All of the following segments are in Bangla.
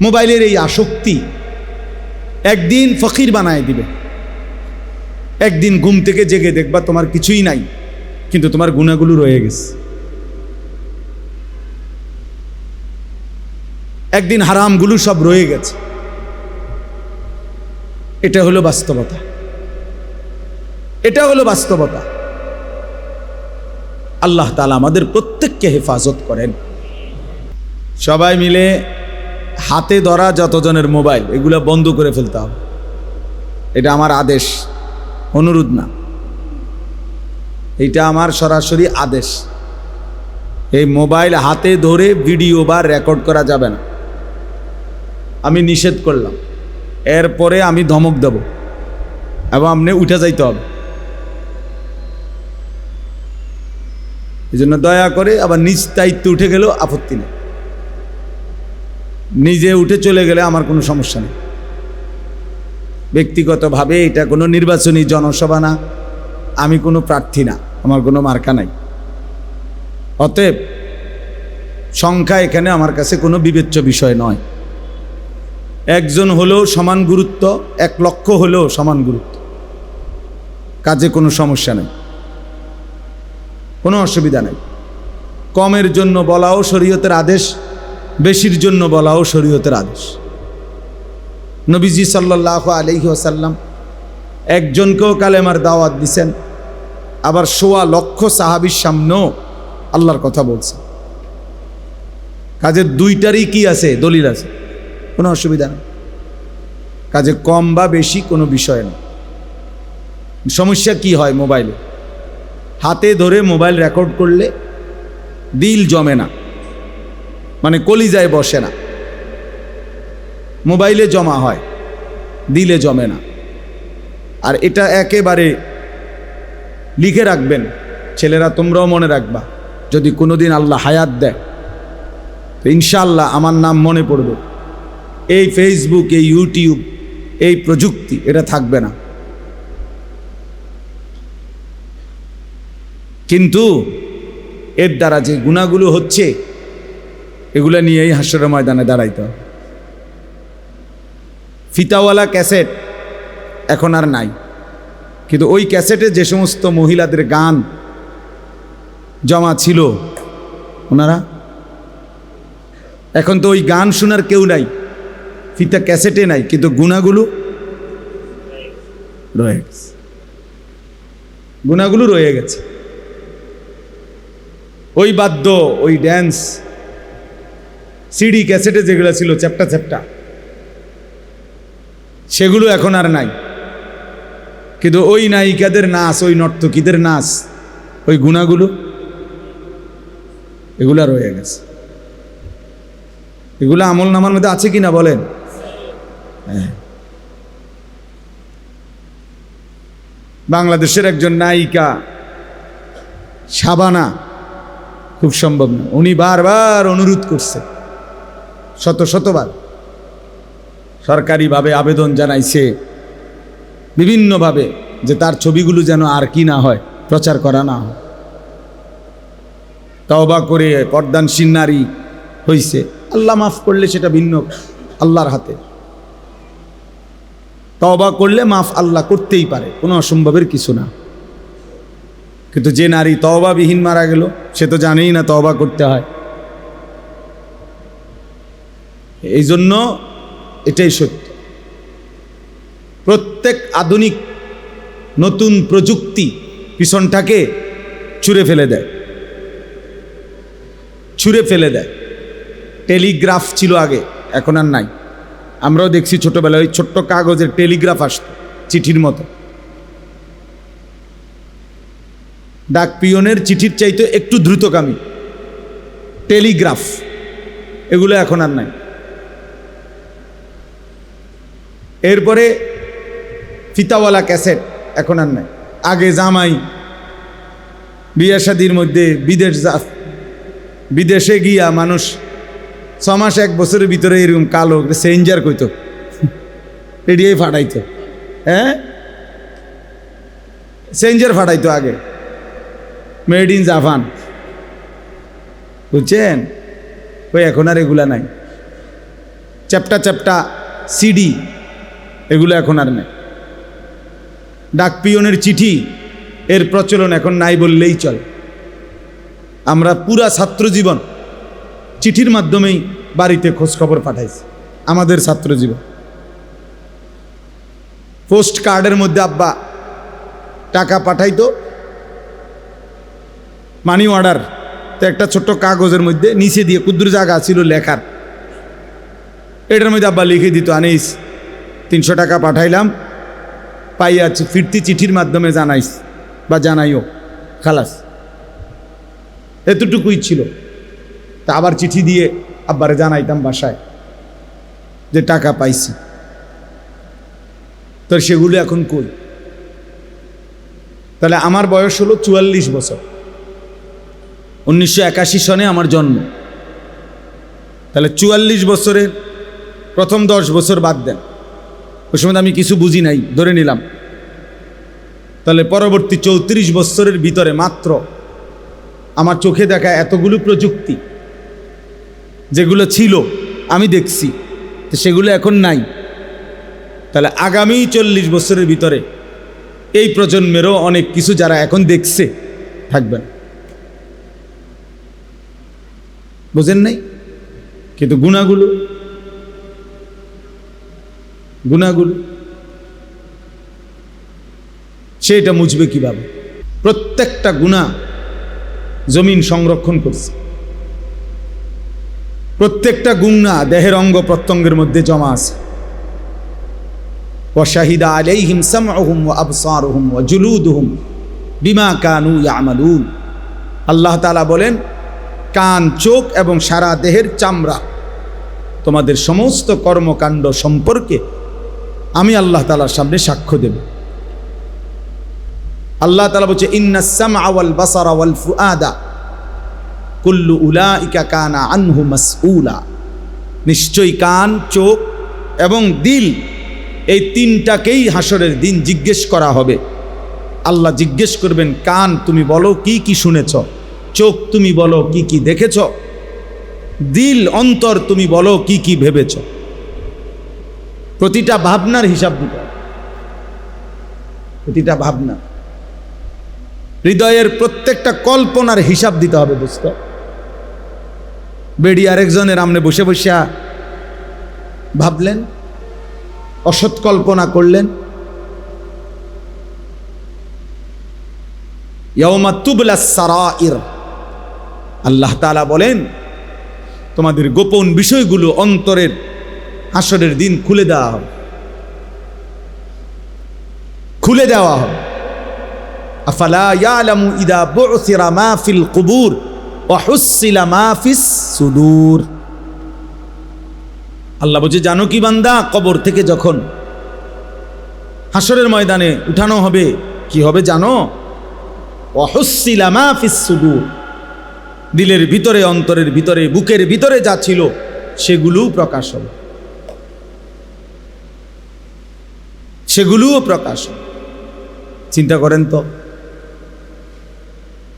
মোবাইলের এই আসক্তি একদিন ফকির বানায় দিবে। একদিন ঘুম থেকে জেগে দেখবা তোমার কিছুই নাই, কিন্তু তোমার গুণাগুলো রয়ে গেছে। একদিন হারামগুলো সব রয়ে গেছে। এটা হলো বাস্তবতা। এটা হলো বাস্তবতা। আল্লাহ তালা আমাদের প্রত্যেককে হেফাজত করেন। সবাই মিলে হাতে ধরা যতজনের মোবাইল, এগুলো বন্ধ করে ফেলতে হবে। এটা আমার আদেশ, অনুরোধ না। এটা আমার সরাসরি আদেশ। এই মোবাইল হাতে ধরে ভিডিও বা রেকর্ড করা যাবে না। আমি নিষেধ করলাম। এরপরে আমি ধমক দেব এবং আপনি উঠে যাইতে হবে। এই জন্য দয়া করে আবার নিজ দায়িত্ব উঠে গেলেও আপত্তি নেই। নিজে উঠে চলে গেলে আমার কোনো সমস্যা নেই। ব্যক্তিগতভাবে এটা কোনো নির্বাচনী জনসভা না, আমি কোনো প্রার্থী না, আমার কোনো মার্কা নাই। অতএব সংখ্যা এখানে আমার কাছে কোনো বিবেচ্য বিষয় নয়। একজন হলেও সমান গুরুত্ব, এক লক্ষ হলেও সমান গুরুত্ব। কাজে কোনো সমস্যা নেই। কোনো অসুবিধা নেই। কমের জন্য বলাও শরীয়তের আদেশ। বেশির জন্য বলাও শরীয়তের আদেশ। নবীজি সাল্লাহ আলহি আসাল্লাম একজনকেও কালেমার দাওয়াত দিছেন, আবার সোয়া লক্ষ সাহাবির সামনেও আল্লাহর কথা বলছে কাজের দুইটারই কি আছে? দলিল আছে। কোনো অসুবিধা নেই। কাজে কম বা বেশি কোনো বিষয় নেই। সমস্যা কি হয় মোবাইলে? হাতে ধরে মোবাইল রেকর্ড করলে দিল জমে না। মানে কলিজায় বসে না। মোবাইলে জমা হয়, দিলে জমে না। আর এটা একেবারে লিখে রাখবেন, ছেলেরা তোমরাও মনে রাখবা, যদি কোনোদিন আল্লাহ হায়াত দেয়, তো ইনশাল্লাহ আমার নাম মনে পড়বে। এই ফেসবুক এই ইউটিউব এই প্রযুক্তি, এটা থাকবে না। কিন্তু এর দ্বারা যে গুণাগুলো হচ্ছে এগুলো নিয়েই হাস্যর ময়দানে দাঁড়াইতে। ফিতাওয়ালা ক্যাসেট এখন আর নাই। কিন্তু ওই ক্যাসেটে যে সমস্ত মহিলাদের গান জমা ছিল, ওনারা? এখন তো ওই গান শোনার কেউ নাই, ফিতা ক্যাসেটে নাই, কিন্তু গুণাগুলো রয়ে গেছে। গুণাগুলো রয়ে গেছে। ওই বাদ্য, ওই ড্যান্স সিডি ক্যাসেটে যেগুলো ছিল, চ্যাপটা চ্যাপটা। সেগুলো এখন আর নাই। কিন্তু ওই নায়িকাদের নাচ, ওই নর্তকীদের নাচ, ওই গুণাগুলো, এগুলা রয়ে গেছে। এগুলো আমল নামার মধ্যে আছে কি না বলেন? হ্যাঁ। বাংলাদেশের একজন নায়িকা, সাবানা, খুব সম্ভব না। উনি বারবার অনুরোধ করছে। শত শতবার। সরকারিভাবে আবেদন জানাইছে বিভিন্নভাবে যে তার ছবিগুলো যেন আর কি না হয়, প্রচার করা না হয়। তওবা করে পর্দানসীন নারী হইছে। আল্লাহ মাফ করলে সেটা ভিন্ন, আল্লাহর হাতে। তওবা করলে মাফ আল্লাহ করতেই পারে, কোনো অসম্ভবের কিছু না। কিন্তু যে নারী তওবাবিহীন মারা গেল, সে তো জানেই না তওবা করতে হয়। এই জন্য এটাই সত্য। প্রত্যেক আধুনিক নতুন প্রযুক্তি পিছনটাকে ছুঁড়ে ফেলে দেয়। ছুঁড়ে ফেলে দেয়। টেলিগ্রাফ ছিল আগে, এখন আর নাই। আমরাও দেখছি ছোটবেলায় ওই ছোট্ট কাগজের টেলিগ্রাফ আসত, চিঠির মতো। ডাক পিয়নের চিঠির চাইতে একটু দ্রুতগামী। টেলিগ্রাফ, এগুলো এখন আর নাই। এরপরে ফিতাওয়ালা ক্যাসেট, এখন আর নাই। আগে জামাই, বিয়া শাদির মধ্যে বিদেশ বিদেশে গিয়া মানুষ ছ মাস এক বছরের ভিতরে এরকম কালো সেঞ্জার কইতো। রেডিয়াই ফাটাইতো। হ্যাঁ? সেঞ্জার ফাটাইতো আগে। Made in Japan. বুঝছেন? ওই এখন আর এগুলা নাই। চ্যাপটা চ্যাপটা সিডি। এগুলো এখন আর নেই। ডাক পিয়নের চিঠি, এর প্রচলন এখন নাই বললেই চলে। আমরা পুরা ছাত্র জীবন চিঠির মাধ্যমেই বাড়িতে খোঁজখবর পাঠাইছি, আমাদের ছাত্র জীবন। পোস্ট কার্ডের মধ্যে আব্বা টাকা পাঠাইতো, মানি অর্ডার তো একটা ছোট্ট কাগজের মধ্যে নিচে দিয়ে ক্ষুদ্র জায়গা ছিল লেখার। এটার মধ্যে আব্বা লিখে দিত, আনিস তিনশো টাকা পাঠাইলাম। পাইয়াছি ফিরতি চিঠির মাধ্যমে জানাইস বা জানাইও। খালাস। এতটুকুই ছিল। তা আবার চিঠি দিয়ে আব্বারে জানাইতাম বাসায় যে টাকা পাইছি। তো সেগুলো এখন কই? তাহলে আমার বয়স হলো চুয়াল্লিশ বছর। উনিশশো একাশি সনে আমার জন্ম। তাহলে চুয়াল্লিশ বছরের প্রথম দশ বছর বাদ দেন। ওই সময় আমি কিছু বুঝি নাই, ধরে নিলাম। তাহলে পরবর্তী চৌত্রিশ বছরের ভিতরে মাত্র আমার চোখে দেখা এতগুলো প্রযুক্তি যেগুলো ছিল, আমি দেখছি, তো সেগুলো এখন নাই। তাহলে আগামী চল্লিশ বছরের ভিতরে এই প্রজন্মেরও অনেক কিছু যারা এখন দেখছে থাকবেন বোঝেন নাই? কিন্তু গুণাগুলো গুণাগুলো সেটা মুছবে কীভাবে? প্রত্যেকটা গুণা জমিন সংরক্ষণ করছে। প্রত্যেকটা গুণা দেহের অঙ্গ প্রত্যঙ্গের মধ্যে জমা আছে। ওয়াশাহিদা আলাইহিম সামউহুম ওয়া আবসারুহুম ওয়া জুলুদুহুম বিমা কানু ইয়ামালুন। আল্লাহ তাআলা বলেন, কান, চোখ এবং সারা দেহের চামড়া তোমাদের সমস্ত কর্মকাণ্ড সম্পর্কে আমি আল্লাহ তালার সামনে সাক্ষ্য দেব। আল্লাহ তালা বলছে ইন্নাসাম আওয়াল বাসার আওয়াল ফুআদা, কুল্লু উলা ইকা কানা আনহু মাসউলা। নিশ্চয়ই কান, চোখ এবং দিল এই তিনটাকেই হাসরের দিন জিজ্ঞেস করা হবে। আল্লাহ জিজ্ঞেস করবেন, কান তুমি বলো কি কি শুনেছ? চোখ তুমি বলো কি কি দেখেছ? দিল অন্তর তুমি বলো কি কি ভেবেছ? প্রতিটা ভাবনার হিসাব দিতে। প্রতিটা ভাবনা। হৃদয়ের প্রত্যেকটা কল্পনার হিসাব দিতে হবে দোস্ত। বেডি আরেকজনের আমনে বসে বসে ভাবলেন, অসৎ কল্পনা করলেন। ইয়াউমা তুবলা সারাইর। আল্লাহ তাআলা বলেন, তোমাদের গোপন বিষয়গুলো অন্তরের হাসরের দিন খুলে দেওয়া হবে। খুলে দেওয়া হবে। আফালা ইদা মা মা সুদূর। আল্লাহ বলছে, জানো কি বান্দা, কবর থেকে যখন হাসরের ময়দানে উঠানো হবে, কি হবে জানো? অহস্যিলামা ফিসুদুর দিলের ভিতরে, অন্তরের ভিতরে, বুকের ভিতরে যা ছিল, সেগুলোও প্রকাশ হবে। সেগুলোও প্রকাশ। চিন্তা করেন তো,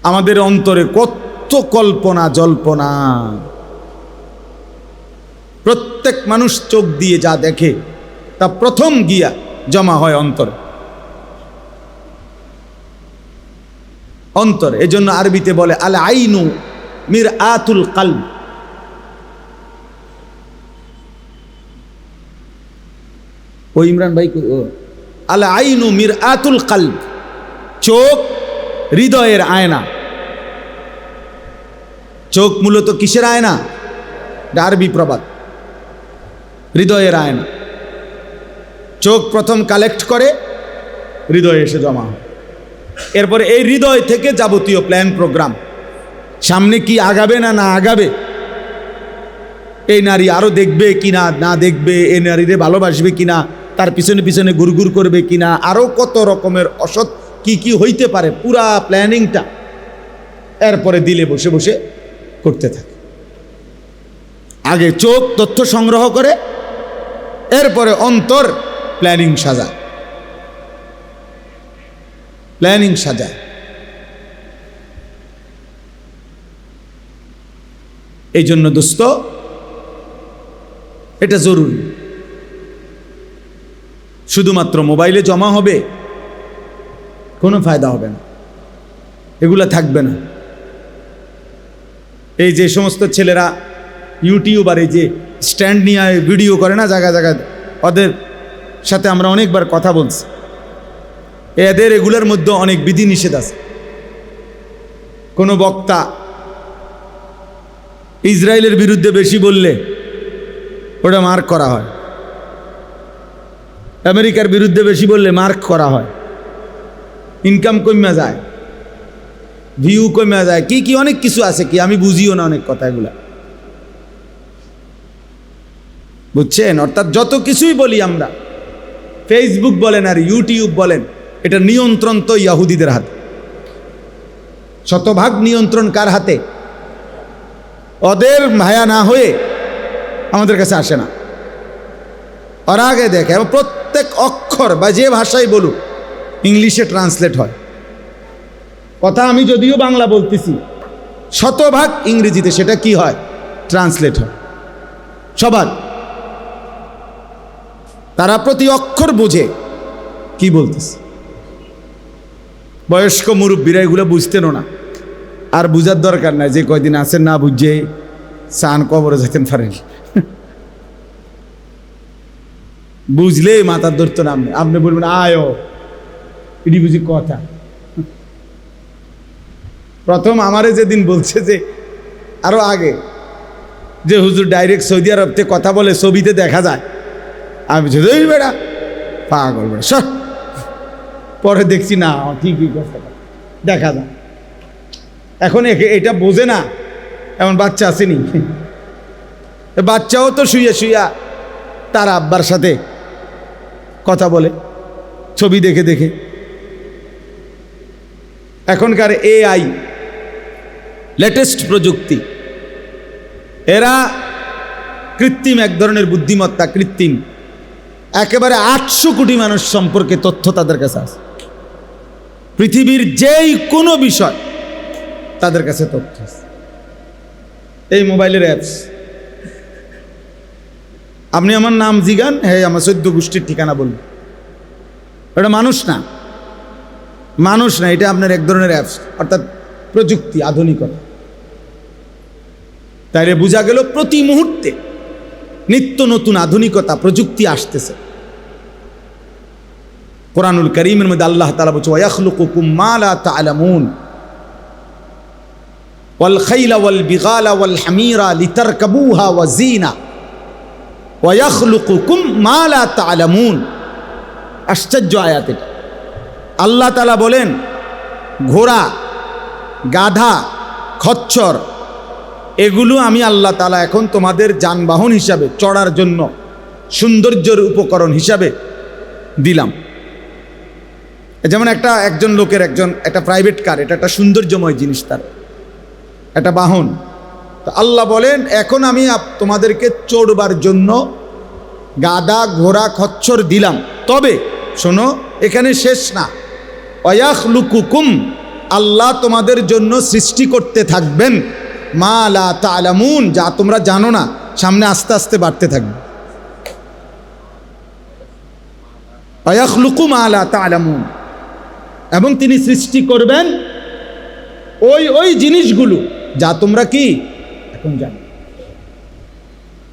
আমাদের অন্তরে কত কল্পনা জল্পনা। প্রত্যেক মানুষ চোখ দিয়ে যা দেখে, তা প্রথম গিয়া জমা হয় অন্তরে। অন্তর, এজন্য আরবিতে বলে আল আইনু মির আতুল কাল ও ইমরান ভাই আল আইনু মির আতুল কাল চোখ হৃদয়ের আয়না। চোখ মূলত কিসের আয়না? আরবি প্রবাদ। হৃদয়ের আয়না। চোখ প্রথম কালেক্ট করে হৃদয়ে এসে জমা এরপরে এই হৃদয় থেকে যাবতীয় প্ল্যান প্রোগ্রাম। সামনে কি আগাবে না না আগাবে? এই নারী আরও দেখবে কি না না দেখবে? এই নারীরে ভালোবাসবে কি না তার পিছনে পিছনে গুরগুর করবে কি না আরও কত রকমের অসৎ কি কি হইতে পারে, পুরা প্ল্যানিংটা এরপরে দিলে বসে বসে করতে থাকে। আগে চোখ তথ্য সংগ্রহ করে, এরপরে অন্তর প্ল্যানিং সাজায়। প্ল্যানিং সাজায়। এই জন্য দোস্ত, এটা জরুরি। শুধুমাত্র মোবাইলে জমা হবে, কোনো ফায়দা হবে না। এগুলা থাকবে না। এই যে সমস্ত ছেলেরা ইউটিউবার, এই যে স্ট্যান্ড নিয়ে ভিডিও করে না জায়গা জায়গায় ওদের সাথে আমরা অনেকবার কথা বলছি। এদের এগুলোর মধ্যে অনেক বিধি নিষেধ আছে। কোনো বক্তা ইসরায়েলের বিরুদ্ধে বেশি বললে ওটা মার্ক করা হয়। আমেরিকার বিরুদ্ধে বেশি বললে মার্ক করা হয়। ইনকাম কমে যায়, ভিউ কমে যায়, কি কি অনেক কিছু আছে কি? আমি বুঝিও না অনেক কথা এগুলা। বুঝছেন? অর্থাৎ যত কিছুই বলি আমরা ফেসবুক বলেন আর ইউটিউব বলেন, এটা নিয়ন্ত্রণ তো ইয়াহুদিদের হাতে। শতভাগ নিয়ন্ত্রণ কার হাতে? ওদের মায়া না হয়ে আমাদের কাছে আসে না। ওরা আগে দেখে, এবং প্রত্যেক অক্ষর বা যে ভাষাই বলুক, ইংলিশে ট্রান্সলেট হয়। কথা আমি যদিও বাংলা বলতেছি, শতভাগ ইংরেজিতে সেটা কি হয়? ট্রান্সলেট হয়। সবার। তারা প্রতি অক্ষর বোঝে কি বলতেছে। বয়স্ক মুরব্বীরা এগুলো বুঝতেনও না। আর বুঝার দরকার নাই যে কয়দিন আছেন না বুঝে সান কবরে যেতেন পারেন বুঝলে মাথার ধরতো না আপনি আপনি বলবেন, আয়ো এটি বুঝি কথা। প্রথম আমারে যেদিন বলছে যে, আরও আগে, যে হুজুর ডাইরেক্ট সৌদি আরব থেকে কথা বলে ছবিতে দেখা যায়, আমি "এই বেড়া, পাগল বেড়া, সর। পরে দেখছি, না, ঠিকই কথা দেখা যায়। এখন এটা বোঝে না, এমন বাচ্চা আসেনি। বাচ্চাও তো শুয়ে শুয়া তার আব্বার সাথে কথা বলে, ছবি দেখে দেখে। এখনকার এআই লেটেস্ট প্রযুক্তি, এরা কৃত্রিম এক ধরনের বুদ্ধিমত্তা, কৃত্রিম। একেবারে আটশো কোটি মানুষ সম্পর্কে তথ্য তাদের কাছে আছে। পৃথিবীর যেই কোনো বিষয় তাদের কাছে তথ্য আছে। এই মোবাইলের অ্যাপস আপনি আমার নাম জিগান হ্যাঁ আমার সদ্য গোষ্ঠীর ঠিকানা বলুন। এটা মানুষ না। মানুষ না, এটা আপনার এক ধরনের অ্যাপস অর্থাৎ প্রযুক্তি, আধুনিকতা। তাইলে বোঝা গেল প্রতি মুহূর্তে নিত্য নতুন আধুনিকতা, প্রযুক্তি আসতেছে। কোরআনুল করিমের মধ্যে আল্লাহ তালা বলছে ওয়াখলুকুকুম মা লা তা'লামুন ওয়াল খাইলা ওয়াল বিগালা ওয়াল হামিরা লিতারকাবুহা ওয়া জিনা আশ্চর্য আয়াত আল্লাহ তালা বলেন, ঘোড়া, গাধা, খচ্চর, এগুলো আমি আল্লাহ তালা এখন তোমাদের যানবাহন হিসাবে, চড়ার জন্য, সৌন্দর্যের উপকরণ হিসাবে দিলাম। যেমন একটা একজন লোকের একজন, একটা প্রাইভেট কার এটা একটা সৌন্দর্যময় জিনিস তার। একটা বাহন। তো আল্লাহ বলেন, এখন আমি তোমাদেরকে চড়বার জন্য গাদা, ঘোড়া খচ্চর দিলাম। তবে শোনো, এখানে শেষ না। অয়াখ লুকুকুম আল্লাহ তোমাদের জন্য সৃষ্টি করতে থাকবেন। মা লা তালামুন, যা তোমরা জানো না, সামনে আস্তে আস্তে বাড়তে থাকবে। অয়াখ লুকু মা লা তালামুন, এবং তিনি সৃষ্টি করবেন ওই ওই জিনিসগুলো, যা তোমরা কি এখন জানো।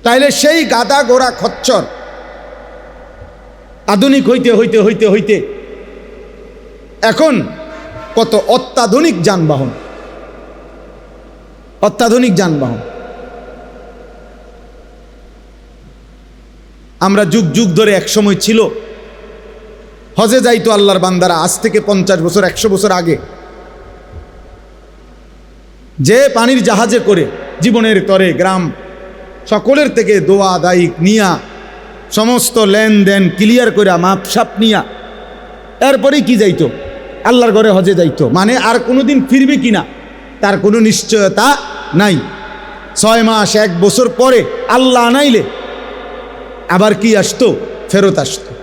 তাইলে সেই গাদা গোড়া খচ্চর। আধুনিক হইতে হইতে হইতে হইতে এখন কত অত্যাধুনিক যানবাহন। অত্যাধুনিক যানবাহন। আমরা যুগ যুগ ধরে এক সময় ছিল। হজে যাইতো আল্লাহর বান্দারা, আজ থেকে পঞ্চাশ বছর, একশো বছর আগে। যে পানির জাহাজে করে জীবনের তরে গ্রাম। সকলের থেকে দোয়া দায়িক নিয়া, সমস্ত লেনদেন ক্লিয়ার করে মাপসাপ নিয়া। এরপরেই কি যাইতো? আল্লাহর ঘরে হজে যাইতো। মানে আর কোনোদিন ফিরবে কি না? তার কোনো নিশ্চয়তা নাই। ছয় মাস, এক বছর পরে আল্লাহ আনাইলে আবার কি আসতো? ফেরত আসতো।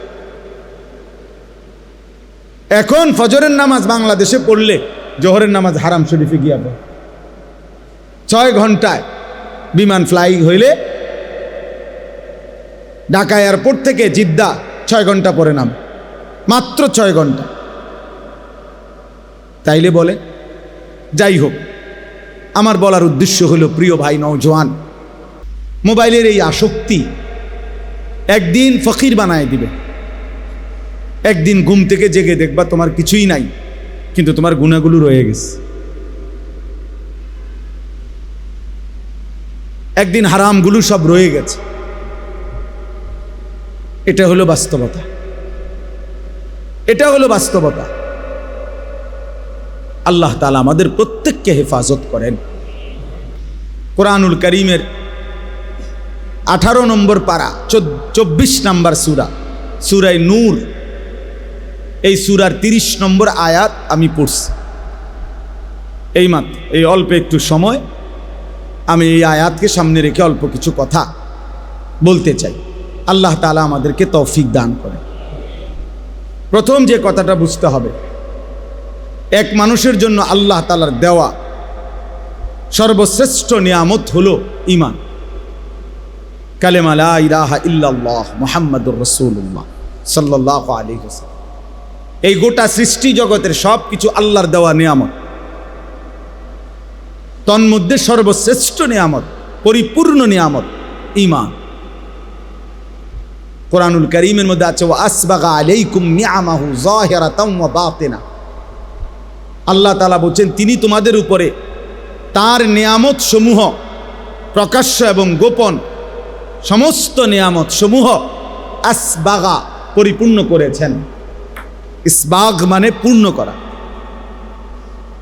এখন ফজরের নামাজ বাংলাদেশে পড়লে জোহরের নামাজ হারাম শরীফে গিয়া পড়ে। ছয় ঘন্টায় বিমান ফ্লাই হইলে ঢাকা এয়ারপোর্ট থেকে জিদ্দা ছয় ঘণ্টা পরে নাম। মাত্র ছয় ঘণ্টা। তাইলে বলে, যাই হোক, আমার বলার উদ্দেশ্য হলো, প্রিয় ভাই নওজোয়ান, মোবাইলের এই আসক্তি একদিন ফকির বানায় দিবে। একদিন ঘুম থেকে জেগে দেখবা তোমার কিছুই নাই, কিন্তু তোমার গুণাগুলো রয়ে গেছে। একদিন হারামগুলো সব রয়ে গেছে। এটা হলো বাস্তবতা। এটা হলো বাস্তবতা। আল্লাহ তালা আমাদের প্রত্যেককে হেফাজত করেন। কোরআনুল করিমের আঠারো নম্বর পারা চব্বিশ নম্বর সুরা সুরাই নূর। এই সুরার তিরিশ নম্বর আয়াত আমি পড়ছি। এই মাত্র, এই অল্প একটু সময়। আমি এই আয়াতকে সামনে রেখে অল্প কিছু কথা বলতে চাই। আল্লাহ তালা আমাদেরকে তৌফিক দান করে প্রথম যে কথাটা বুঝতে হবে, এক মানুষের জন্য আল্লাহ তালার দেওয়া সর্বশ্রেষ্ঠ নিয়ামত হল ইমান কালেমা লা ইলাহা ইল্লাল্লাহ মুহাম্মাদুর রাসূলুল্লাহ সাল্লাল্লাহু আলাইহি ওয়াসাল্লাম। এই গোটা সৃষ্টি জগতের সব কিছু আল্লাহর দেওয়া নিয়ামত। তন্মধ্যে সর্বশ্রেষ্ঠ নিয়ামত, পরিপূর্ণ নিয়ামত ইমান কোরআনুল করিমের মধ্যে আছে ও আসবাগা আলাইকুম আল্লাহ তাআলা বলছেন, তিনি তোমাদের উপরে তার নিয়ামত সমূহ প্রকাশ্য এবং গোপন সমস্ত নিয়ামত সমূহ আসবাগা পরিপূর্ণ করেছেন। ইসবাগ মানে পূর্ণ করা।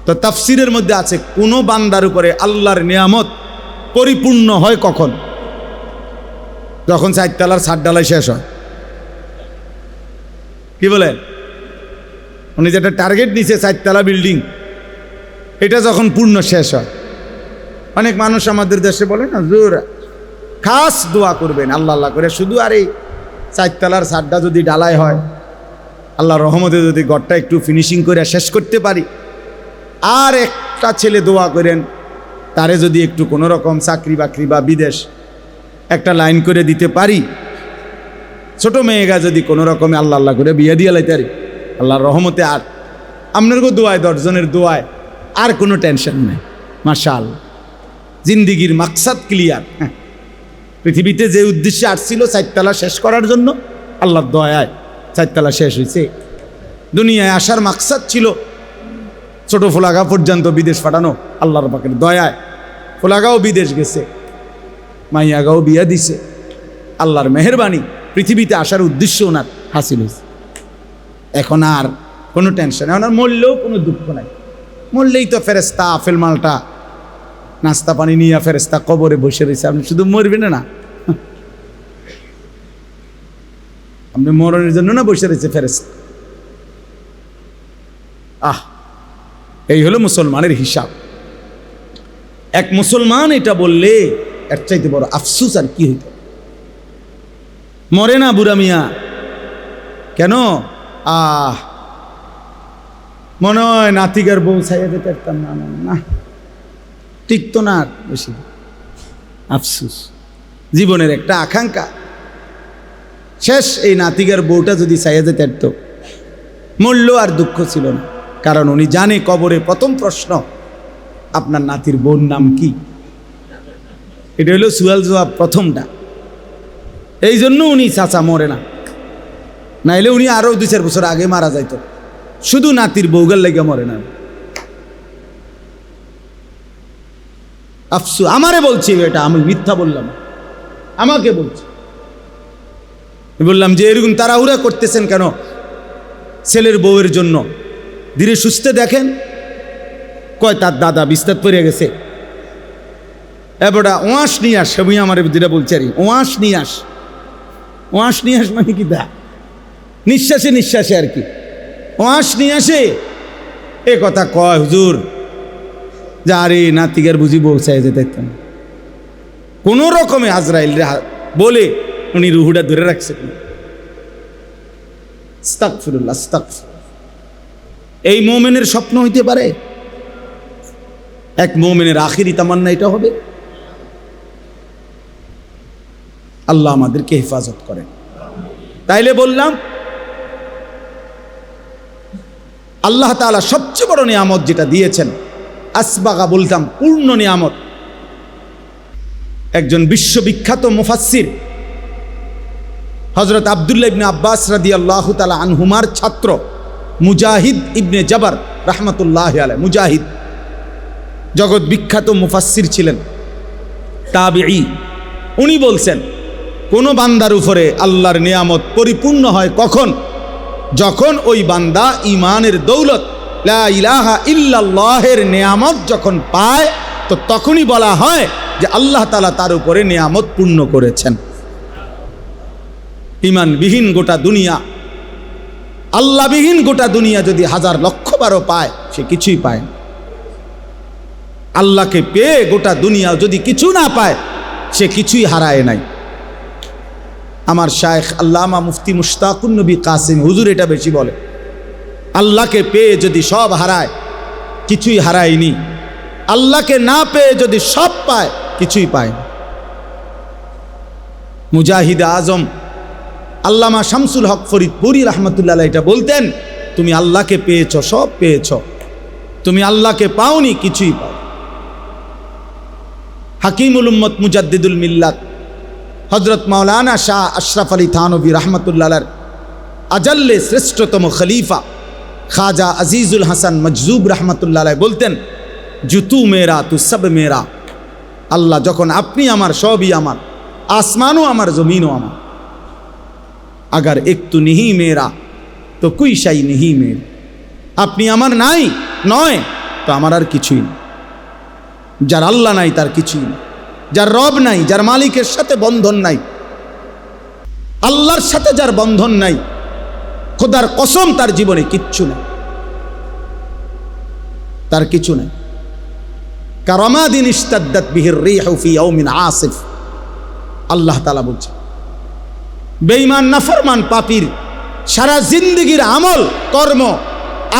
তো তাফসিরের মধ্যে আছে, কোনো বান্দার উপরে আল্লাহর নিয়ামত পরিপূর্ণ হয় কখন? যখন চারতলার ডালাই শেষ হয়। কি বলে? উনি যেটা টার্গেট নিছে চারতলা বিল্ডিং এটা যখন পূর্ণ শেষ হয়। অনেক মানুষ আমাদের দেশে বলে না জোর খাস দোয়া করবেন, আল্লাহ আল্লাহ করে। শুধু আর এই চারতলার সাতটা যদি ডালাই হয় আল্লাহ রহমতে যদি ঘরটা একটু ফিনিশিং করে শেষ করতে পারি আর একটা ছেলে দোয়া করেন, তারে যদি একটু কোনো রকম চাকরি বাকরি বা বিদেশ একটা লাইন করে দিতে পারি। ছোট মেয়েগা যদি কোনো রকমে আল্লাহ আল্লাহ করে বিয়ে দিয়ে লাইতে পারি। আল্লাহর রহমতে আর। আপনার গো দোয়ায়, দশজনের দোয়ায় আর কোনো টেনশন নেই। মার্শাল জিন্দিগির মাকসাদ ক্লিয়ার। পৃথিবীতে যে উদ্দেশ্যে আসছিল চারতলা শেষ করার জন্য, আল্লাহর দয়ায় চারতলা শেষ হয়েছে দুনিয়ায় আসার মাকসাদ ছিল ছোট ফোলাগা পর্যন্ত বিদেশ পাঠানো আল্লাহর পাকের দয়ায়। ফোলাগাও বিদেশ গেছে, মাইয়াগাও বিয়া দিছে। আল্লাহর মেহরবানি পৃথিবীতে আসার উদ্দেশ্য ওনার হাসিল হয়েছে। এখন আর কোনো টেনশন এখন আর মরলেও কোনো দুঃখ নাই। মরলেই তো ফেরেস্তা আফেল মালটা, নাস্তা পানি নিয়ে ফেরেস্তা কবরে বসে রয়েছে। আপনি শুধু মরবেন না। আপনি মরণের জন্য না বসে রয়েছে ফেরেস্তা আহ এই হলো মুসলমানের হিসাব। এক মুসলমান এটা বললে এর চাইতে বড় আফসুস আর কি হইত? মরে না বুড়া মিয়া। কেন? আহ মনে হয় নাতিকার বউ ছাইয়া যেতে পারতাম না না, টিকতো না বেশি। আফসুস। জীবনের একটা আকাঙ্ক্ষা। শেষ এই নাতিকার বউটা যদি ছাইয়া যেতে পারতো মূল্য আর দুঃখ ছিল না। কারণ উনি জানে কবরে প্রথম প্রশ্ন, আপনার নাতির বোন নাম কি? এটা হলো সুয়াল জবাব প্রথমটা। এই জন্য উনি চাচা মরে না। নাইলে উনি আরও দুই চার বছর আগে মারা যাইত। শুধু নাতির বৌগার লেগে মরে না। আফসু, আমারে বলছি এটা, আমি মিথ্যা বললাম। আমাকে বলছি। বললাম যে, এরকম তারা তাড়াহুড়া করতেছেন কেন ছেলের বউয়ের জন্য? ধীরে সুস্থে দেখেন। কয় তার দাদা বিস্তার পড়ে গেছে। এবারটা ওয়াশ নিয়ে আস সবই আমার যেটা বলছে আর ওয়াশ নিয়ে আস। ওয়াশ নিয়ে আস মানে কি দা নিঃশ্বাসে নিঃশ্বাসে আর কি। ওয়াশ নিয়ে আসে। এ কথা কয় হুজুর। যা আরে নাতিকার বুঝি বলছে যে দেখতেন কোনো রকমে আজরাইল বলে উনি রুহুটা ধরে রাখছে। আস্তাগফিরুল্লাহ, আস্তাগফির। এই মোমেনের স্বপ্ন হইতে পারে? এক মোমেনের আখিরি তামান্না এটা হবে। আল্লাহ আমাদেরকে হেফাজত করেন। তাইলে বললাম, আল্লাহ তাআলা সবচেয়ে বড় নিয়ামত যেটা দিয়েছেন, আসবাগা বলতাম, পূর্ণ নিয়ামত। একজন বিশ্ববিখ্যাত মুফাসসির হজরত আবদুল্লাহ ইবনে আব্বাস রাদি আল্লাহ তালা আনহুমার ছাত্র মুজাহিদ ইবনে জাবার রহমতুল্লাহ আলাই মুজাহিদ। জগৎ বিখ্যাত মুফাসসির ছিলেন, তাবিঈ। উনি বলছেন, কোন বান্দার উপরে আল্লাহর নিয়ামত পরিপূর্ণ হয় কখন? যখন ওই বান্দা ইমানের দৌলত ইলাহা নিয়ামত যখন পায়, তো তখনই বলা হয় যে আল্লাহ তালা তার উপরে নিয়ামত পূর্ণ করেছেন। ইমানবিহীন গোটা দুনিয়া আল্লাহবিহীন গোটা দুনিয়া যদি হাজার লক্ষ বারো পায়, সে কিছুই পায় আল্লাহকে পেয়ে গোটা দুনিয়া যদি কিছু না পায়, সে কিছুই হারায় নাই। আমার শায়েখ আল্লামা মুফতি মুশতাকুন নবী কাসিম হুজুর এটা বেশি বলে, আল্লাহকে পেয়ে যদি সব হারায়, কিছুই হারায়নি। আল্লাহকে না পেয়ে যদি সব পায়, কিছুই পায় মুজাহিদ আজম আল্লামা শামসুল হক ফরিদপুরি রহমতুল্লাহ এটা বলতেন, তুমি আল্লাহকে পেয়েছ, সব পেয়েছ। তুমি আল্লাহকে পাওনি, কিছুই পাও হাকিমুল উম্মত মুজাদ্দিদুল মিল্লাত হজরত মাওলানা শাহ আশরাফ আলী থানবী রহমতুল্লাহ আজাল্লে শ্রেষ্ঠতম খলিফা খাজা আজিজুল হাসান মজজুব রহমতুল্লাহ বলতেন, জুতু মেরা, তু সব মেরা। আল্লাহ যখন আপনি আমার, সবই আমার। আসমানও আমার, জমিনও আমার। আগার একটু নিহি মেয়েরা, তো কুই সাই নিহি মের আপনি আমার নাই, নয়, তো আমার আর কিছুই যার আল্লাহ নাই, তার কিছুই যার রব নাই, যার মালিকের সাথে বন্ধন নাই। আল্লাহর সাথে যার বন্ধন নাই, খোদার কসম তার জীবনে কিচ্ছু নেই। তার কিছু নেই। কারমাদিন ইস্তাদ্দাত বিহির রিহু ফি ইয়াউমিন আসিফ। আল্লাহ তাআলা বলছে বেঈমান, নাফরমান পাপীর সারা জিন্দগির আমল, কর্ম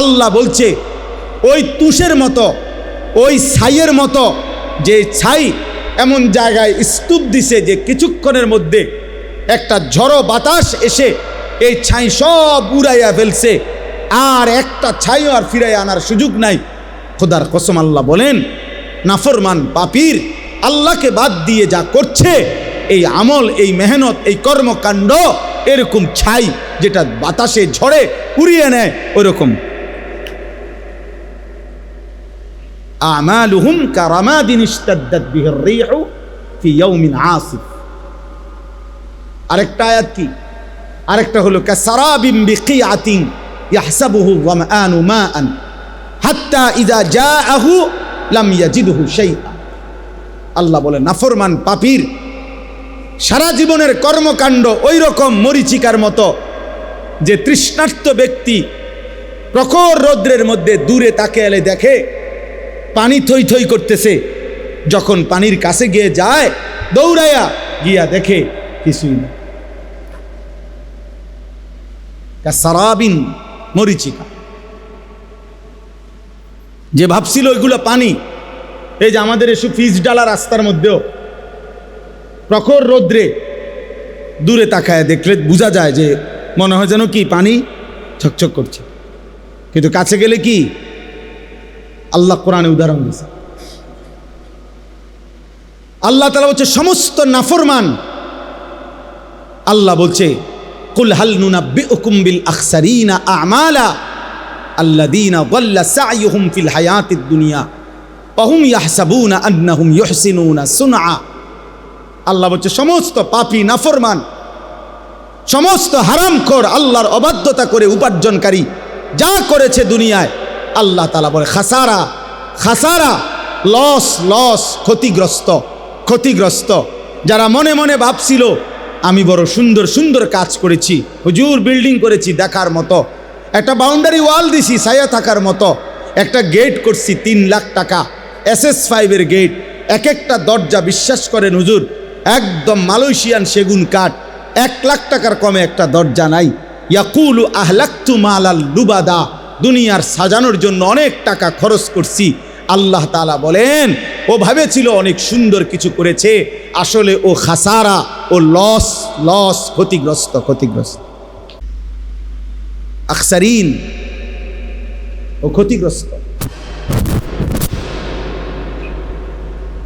আল্লাহ বলছে, ওই তুষের মতো, ওই ছাইয়ের মতো, যে ছাই এমন জায়গায় স্তূপ দিছে যে কিছুক্ষণের মধ্যে একটা ঝড়ো বাতাস এসে এই ছাই সব উড়াইয়া ফেলছে। আর একটা ছাইও আর ফিরাই আনার সুযোগ নাই। খোদার কসম আল্লাহ বলেন, নাফরমান পাপির আল্লাহকে বাদ দিয়ে যা করছে এই আমল, এই মেহনত, এই কর্মকাণ্ড এরকম ছাই যেটা বাতাসে ঝড়ে উড়িয়ে নেয় ওরকম। আমালুহুম কারামাদিন বিহির রিহু ফি ইয়াউমিন আসিফ। আরেকটা আয়াত কি? আরেকটা হলো, কাসারাবিম বিকিআতিন ইয়াহসাবুহু মাআন হাত্তা ইযা জাআহু লাম ইয়াজিদহু শাইআ। আল্লাহ বলে নাফরমান পাপীর সারা জীবনের কর্মকাণ্ড ওই রকম মরিচিকার মতো যে তৃষ্ণার্ত ব্যক্তি প্রখর রৌদ্রের মধ্যে দূরে তাকে এলে দেখে পানি থই থই করতেছে। যখন পানির কাছে গিয়ে যায়, দৌড়াইয়া গিয়া দেখে কিছুই না। সারাবিন মরিচিকা। যে ভাবছিল ওইগুলো পানি, এই যে আমাদের এসব ফিজ ডালা রাস্তার মধ্যেও প্রখর রৌদ্রে দূরে তাকায় দেখলে বোঝা যায় যে মনে হয় যেন কি, পানি ছকছক করছে। কিন্তু কাছে গেলে কি? আল্লাহ কোরআনে উদাহরণ দিয়েছে। আল্লাহ তালা বলছে, সমস্ত নাফরমান আল্লাহ বলছে দাল্লা সা'য়ুহুম ফিল দুনিয়া, ওয়া হুম ইয়াহসাবুনা আন্নাহুম ইউহসিনুনা সুনআ। আল্লাহ বলছে, সমস্ত পাপি নাফরমান, সমস্ত হারামখোর আল্লাহর অবাধ্যতা করে উপার্জনকারী, যা করেছে দুনিয়ায়, আল্লাহ তালা বলে, খাসারা খাসারা, লস লস, ক্ষতিগ্রস্ত ক্ষতিগ্রস্ত। যারা মনে মনে ভাবছিল, আমি বড় সুন্দর সুন্দর কাজ করেছি, হুজুর বিল্ডিং করেছি দেখার মতো, একটা বাউন্ডারি ওয়াল দিছি, ছায়া থাকার মতো, একটা গেট করছি তিন লাখ টাকা এস এস ফাইভের গেট এক একটা দরজা বিশ্বাস করেন হুজুর একদম মালয়েশিয়ান সেগুন কাঠ, এক লাখ টাকার কমে একটা দরজা নাই। ইয়াকুলু আহলাক্তু মালাল লুবাদা, দুনিয়ার সাজানোর জন্য অনেক টাকা খরচ করছি। আল্লাহ তালা বলেন, ও ভাবেছিল অনেক সুন্দর কিছু করেছে, আসলে ও খাসারা, ও লস লস, ক্ষতিগ্রস্ত ক্ষতিগ্রস্ত। আকসারিন ও ক্ষতিগ্রস্ত।